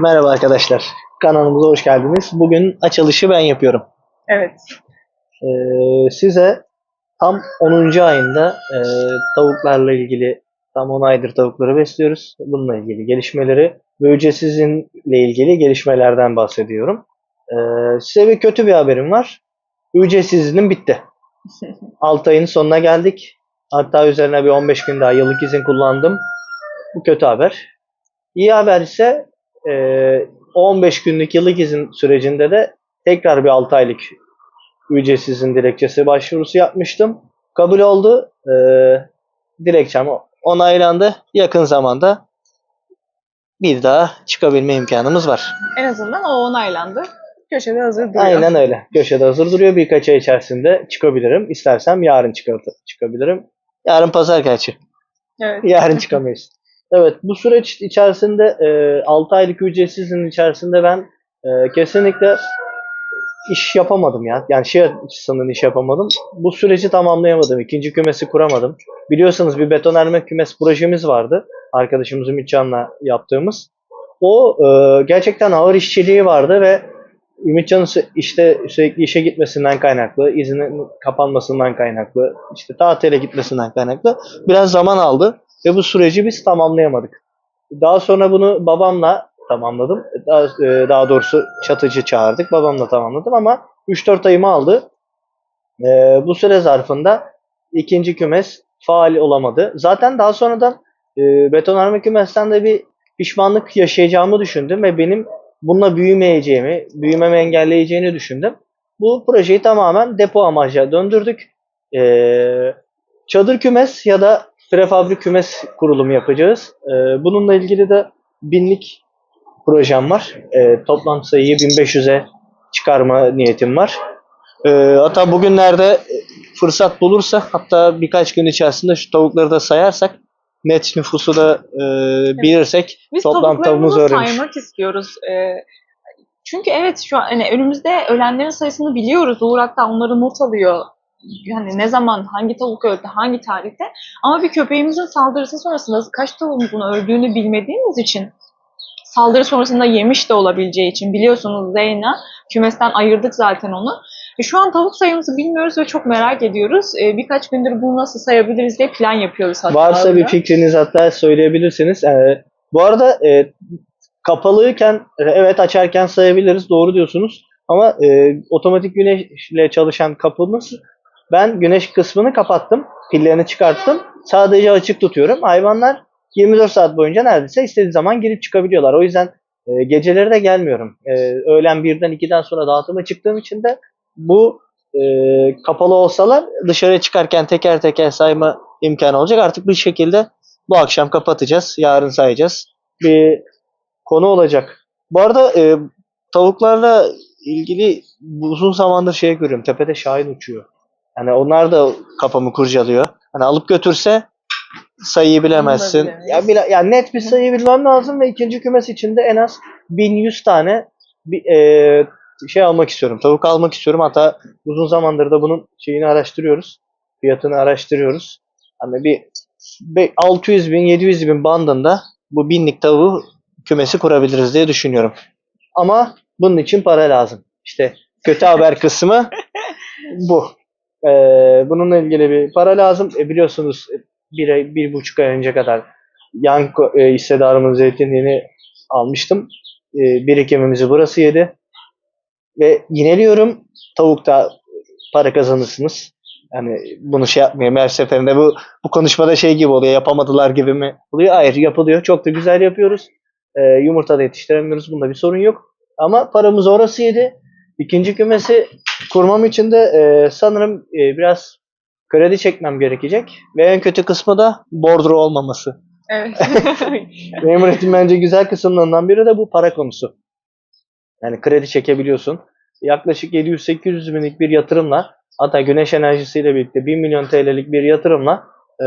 Merhaba arkadaşlar. Kanalımıza hoş geldiniz. Bugün açılışı ben yapıyorum. Evet. Ee, size tam 10. ayında e, tavuklarla ilgili tam 10 aydır tavukları besliyoruz. Bununla ilgili gelişmeleri ve ücretsizliğinle ilgili gelişmelerden bahsediyorum. Ee, size bir kötü bir haberim var. Ücretsizliğim bitti. 6 ayın sonuna geldik. Hatta üzerine bir 15 gün daha yıllık izin kullandım. Bu kötü haber. İyi haber ise e, o 15 günlük yıllık izin sürecinde de tekrar bir 6 aylık ücretsiz izin dilekçesi başvurusu yapmıştım. Kabul oldu. E, dilekçem onaylandı. Yakın zamanda bir daha çıkabilme imkanımız var. En azından o onaylandı. Köşede hazır duruyor. Aynen öyle. Köşede hazır duruyor. Birkaç ay içerisinde çıkabilirim. İstersem yarın çıkabilirim. Yarın pazar gerçi. Evet. Yarın çıkamayız. Evet bu süreç içerisinde e, 6 aylık ücretsizliğin içerisinde ben e, kesinlikle iş yapamadım ya. Yani şey açısından iş yapamadım. Bu süreci tamamlayamadım. İkinci kümesi kuramadım. Biliyorsunuz bir betonarme kümes projemiz vardı. Arkadaşımız Ümitcan'la yaptığımız. O e, gerçekten ağır işçiliği vardı ve Ümitcan'ın işte sürekli işe gitmesinden kaynaklı, izinin kapanmasından kaynaklı, işte tatile gitmesinden kaynaklı biraz zaman aldı ve bu süreci biz tamamlayamadık. Daha sonra bunu babamla tamamladım. Daha, e, daha doğrusu çatıcı çağırdık. Babamla tamamladım ama 3-4 ayımı aldı. E, bu süre zarfında ikinci kümes faal olamadı. Zaten daha sonradan e, betonarme kümesten de bir pişmanlık yaşayacağımı düşündüm ve benim bununla büyümeyeceğimi, büyümemi engelleyeceğini düşündüm. Bu projeyi tamamen depo amaçlı döndürdük. E, çadır kümes ya da prefabrik kümes kurulumu yapacağız. Ee, bununla ilgili de binlik projem var. Ee, toplam sayıyı 1500'e çıkarma niyetim var. Ee, hatta bugünlerde fırsat bulursa hatta birkaç gün içerisinde şu tavukları da sayarsak net nüfusu da e, bilirsek Biz toplam tavuğumuz tavuklarımızı öğrenmiş. saymak istiyoruz. Ee, çünkü evet şu an hani önümüzde ölenlerin sayısını biliyoruz. Uğur hatta onları not alıyor. Yani ne zaman, hangi tavuk öldü, hangi tarihte. Ama bir köpeğimizin saldırısı sonrasında kaç tavuğumuzun öldüğünü bilmediğimiz için saldırı sonrasında yemiş de olabileceği için biliyorsunuz Zeyna kümesten ayırdık zaten onu. E, şu an tavuk sayımızı bilmiyoruz ve çok merak ediyoruz. E, birkaç gündür bunu nasıl sayabiliriz diye plan yapıyoruz hatta. Varsa bir burada. fikriniz hatta söyleyebilirsiniz. Ee, bu arada e, kapalıyken e, evet açarken sayabiliriz doğru diyorsunuz. Ama e, otomatik güneşle çalışan kapımız ben güneş kısmını kapattım. Pillerini çıkarttım. Sadece açık tutuyorum. Hayvanlar 24 saat boyunca neredeyse istediği zaman girip çıkabiliyorlar. O yüzden e, geceleri de gelmiyorum. E, öğlen 1'den 2'den sonra dağıtıma çıktığım için de bu e, kapalı olsalar dışarıya çıkarken teker teker sayma imkanı olacak. Artık bir şekilde bu akşam kapatacağız. Yarın sayacağız. Bir konu olacak. Bu arada e, tavuklarla ilgili uzun zamandır şey görüyorum. Tepede şahin uçuyor. Yani onlar da kafamı kurcalıyor. Hani alıp götürse sayıyı bilemezsin. Ya, bile, ya net bir sayı bilmem lazım ve ikinci kümes içinde en az 1100 tane bir, e, şey almak istiyorum. Tavuk almak istiyorum. Hatta uzun zamandır da bunun şeyini araştırıyoruz. Fiyatını araştırıyoruz. Hani bir be- 600 bin 700 bin bandında bu binlik tavuğu kümesi kurabiliriz diye düşünüyorum. Ama bunun için para lazım. İşte kötü haber kısmı bu. Ee, bununla ilgili bir para lazım. E, biliyorsunuz bir, bir buçuk ay önce kadar yan e, hissedarımın zeytinliğini almıştım. E, birikimimizi burası yedi. Ve yineliyorum. Tavukta para kazanırsınız. Yani bunu şey yapmayayım her seferinde bu bu konuşmada şey gibi oluyor yapamadılar gibi mi oluyor? Hayır yapılıyor. Çok da güzel yapıyoruz. Ee, yumurta da yetiştiremiyoruz. Bunda bir sorun yok. Ama paramız orası yedi. İkinci kümesi kurmam için de e, sanırım e, biraz kredi çekmem gerekecek. Ve en kötü kısmı da bordro olmaması. Evet. Memuriyetin bence güzel kısımlarından biri de bu para konusu. Yani kredi çekebiliyorsun. Yaklaşık 700-800 binlik bir yatırımla hatta güneş enerjisiyle birlikte 1 milyon TL'lik bir yatırımla e,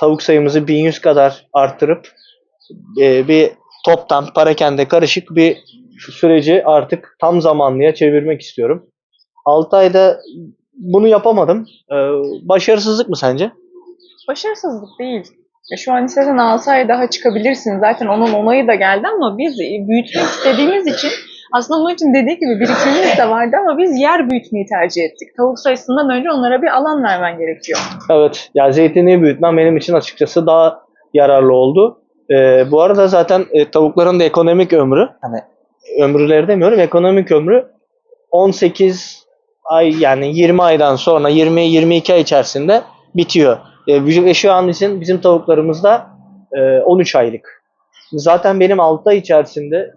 tavuk sayımızı 1100 kadar arttırıp e, bir toptan parakende karışık bir süreci artık tam zamanlıya çevirmek istiyorum. 6 ayda bunu yapamadım. E, başarısızlık mı sence? Başarısızlık değil. Ya Şu an istesen 6 ay daha çıkabilirsin. Zaten onun onayı da geldi ama biz büyütmek istediğimiz için aslında onun için dediği gibi birikimimiz de vardı ama biz yer büyütmeyi tercih ettik. Tavuk sayısından önce onlara bir alan vermen gerekiyor. Evet. Ya zeytinliği büyütmem benim için açıkçası daha yararlı oldu. Ee, bu arada zaten e, tavukların da ekonomik ömrü, hani ömrüleri demiyorum, ekonomik ömrü 18 ay yani 20 aydan sonra 20-22 ay içerisinde bitiyor. Bizim- ve şu an için bizim tavuklarımızda e, 13 aylık. Zaten benim 6 ay içerisinde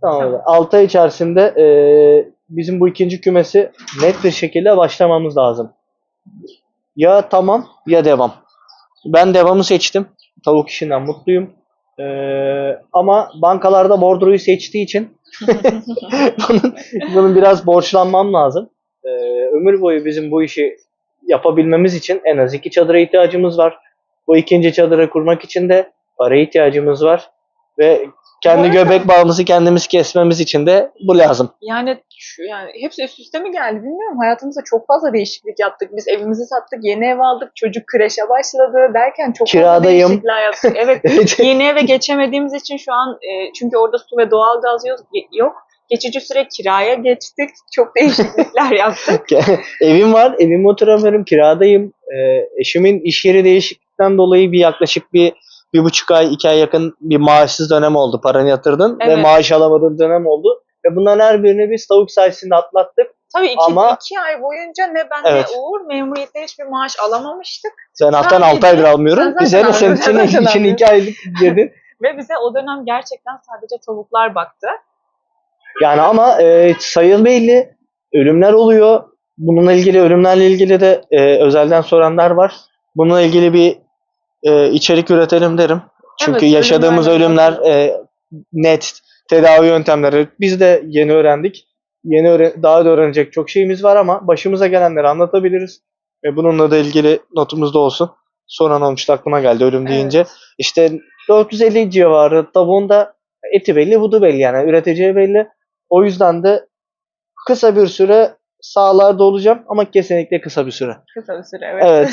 tamam, 6 ay içerisinde e, bizim bu ikinci kümesi net bir şekilde başlamamız lazım. Ya tamam ya devam. Ben devamı seçtim. Tavuk işinden mutluyum. Ee, ama bankalarda bordroyu seçtiği için bunun, bunun biraz borçlanmam lazım. Ee, ömür boyu bizim bu işi yapabilmemiz için en az iki çadıra ihtiyacımız var. Bu ikinci çadırı kurmak için de paraya ihtiyacımız var. Ve kendi arada- göbek bağımızı kendimiz kesmemiz için de bu lazım. Yani şu yani hepsi üst üste mi geldi bilmiyorum. Hayatımızda çok fazla değişiklik yaptık. Biz evimizi sattık, yeni ev aldık, çocuk kreşe başladı derken çok fazla Kiradayım. değişiklikler yaptık. Evet yeni eve geçemediğimiz için şu an e, çünkü orada su ve doğalgaz yok. yok. Geçici süre kiraya geçtik. Çok değişiklikler yaptık. Evim var, evime oturamıyorum, kiradayım. Ee, eşimin iş yeri değişiklikten dolayı bir yaklaşık bir bir buçuk ay, iki ay yakın bir maaşsız dönem oldu. Paranı yatırdın ve Evet. maaş alamadığın dönem oldu. Ve bunların her birini biz tavuk sayesinde atlattık. Tabii iki, Ama- iki ay boyunca ne ben Evet. ne Uğur memuriyetten hiçbir maaş alamamıştık. Sen Sadece- 6 aydır almıyorum. Bize de senin için, için iki aylık girdin. Ve bize o dönem gerçekten sadece tavuklar baktı. Yani ama e, sayı belli. Ölümler oluyor. Bununla ilgili ölümlerle ilgili de e, özelden soranlar var. Bununla ilgili bir e, içerik üretelim derim. Çünkü Evet, yaşadığımız ölümlerle ölümler e, net tedavi yöntemleri biz de yeni öğrendik. Yeni öğre- daha da öğrenecek çok şeyimiz var ama başımıza gelenleri anlatabiliriz. Ve bununla da ilgili notumuz da olsun. Soran olmuştu aklıma geldi ölüm Evet. deyince. İşte 450 civarı tavuğun da eti belli, budu belli yani üreteceği belli. O yüzden de kısa bir süre sahalarda olacağım ama kesinlikle kısa bir süre. Kısa bir süre evet. Evet.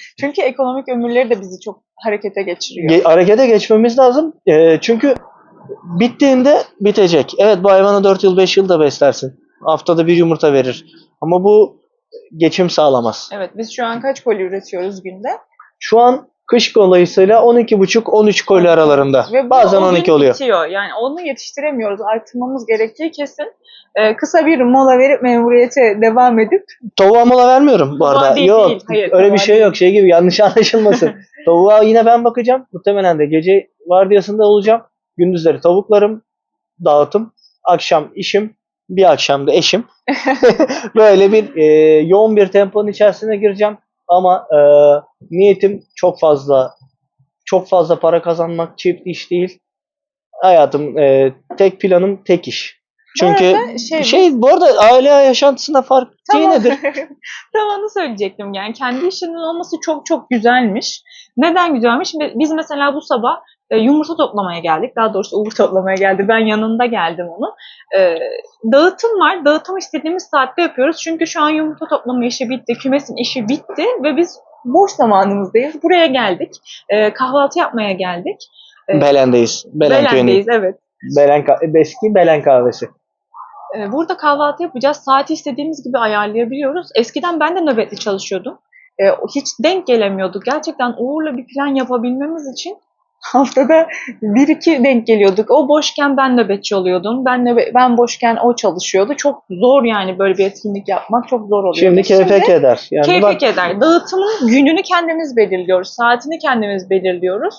Çünkü ekonomik ömürleri de bizi çok harekete geçiriyor. Ge- harekete geçmemiz lazım. Ee, çünkü bittiğinde bitecek. Evet bu hayvanı 4 yıl 5 yıl da beslersin. Haftada bir yumurta verir. Ama bu geçim sağlamaz. Evet biz şu an kaç koli üretiyoruz günde? Şu an kış dolayısıyla 12,5-13 koli aralarında. Ve bu Bazen o gün 12 oluyor. Bitiyor. Yani onu yetiştiremiyoruz. Artırmamız gerektiği kesin. Ee, kısa bir mola verip memuriyete devam edip Tavuğa mola vermiyorum bu Tavuğa arada. değil, yok. değil. Hayır, öyle bir şey değil. yok. Şey gibi yanlış anlaşılmasın. Tavuğa yine ben bakacağım. Muhtemelen de gece vardiyasında olacağım. Gündüzleri tavuklarım, dağıtım, akşam işim, bir akşam da eşim. Böyle bir e, yoğun bir temponun içerisine gireceğim. Ama e, niyetim çok fazla çok fazla para kazanmak çift iş değil. Hayatım e, tek planım tek iş. Çünkü arada şey- şey, bu arada aile yaşantısında fark Tamam. nedir? Tam onu söyleyecektim. Yani kendi işinin olması çok çok güzelmiş. Neden güzelmiş? Biz mesela bu sabah e, yumurta toplamaya geldik. Daha doğrusu Uğur toplamaya geldi. Ben yanında geldim onu. E, dağıtım var. Dağıtım istediğimiz saatte yapıyoruz. Çünkü şu an yumurta toplama işi bitti. Kümesin işi bitti. Ve biz boş zamanımızdayız. Buraya geldik. E, kahvaltı yapmaya geldik. E, Belen'deyiz. Belen köyünün. Belen'deyiz evet. Belen, eski Belen kahvesi. Ee, Burada kahvaltı yapacağız. Saati istediğimiz gibi ayarlayabiliyoruz. Eskiden ben de nöbetli çalışıyordum. Ee, hiç denk gelemiyorduk. Gerçekten Uğur'la bir plan yapabilmemiz için haftada bir iki denk geliyorduk. O boşken ben nöbetçi oluyordum. Ben nöbe- ben boşken o çalışıyordu. Çok zor yani böyle bir etkinlik yapmak çok zor oluyor. Şimdi keyfek eder. Yani Keyfek bak, eder. Dağıtımın gününü kendimiz belirliyoruz. Saatini kendimiz belirliyoruz.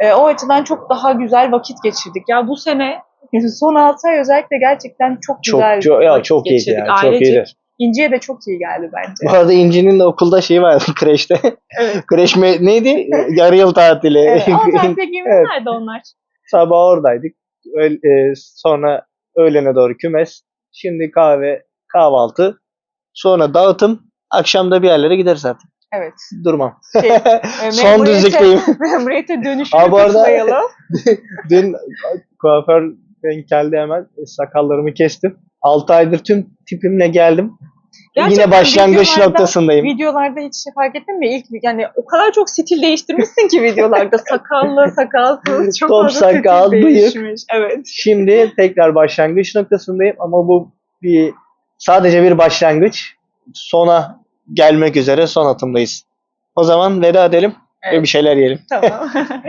Ee, o açıdan çok daha güzel vakit geçirdik. Ya bu sene son 6 ay özellikle gerçekten çok çok güzel çok, ya vakit çok iyiydi geçirdik. yani. Çok iyiydi. İnci'ye de çok iyi geldi bence. Bu arada İnci'nin de okulda şeyi vardı kreşte. Evet. Kreş me- neydi? Yarı yıl tatili. evet. Ama tatil nerede onlar? Sabah oradaydık. Öğle- e, sonra öğlene doğru kümes. Şimdi kahve, kahvaltı. Sonra dağıtım. Akşam da bir yerlere gideriz artık. Evet. Durmam. Şey, e, Son düzlükteyim. Memuriyete dönüşünü Aa, bu arada-. Dün kuaför denk geldi hemen. Sakallarımı kestim. 6 aydır tüm tipimle geldim. Gerçekten Yine başlangıç videolarda- noktasındayım. Videolarda hiç şey fark ettin mi? İlk yani o kadar çok stil değiştirmişsin ki videolarda. Sakallı, sakalsız çok Top, fazla sakal, stil bıyık. değişmiş. Evet. Şimdi tekrar başlangıç noktasındayım ama bu bir sadece bir başlangıç. Sona gelmek üzere son atımdayız. O zaman veda edelim ve Evet. bir şeyler yiyelim. Tamam.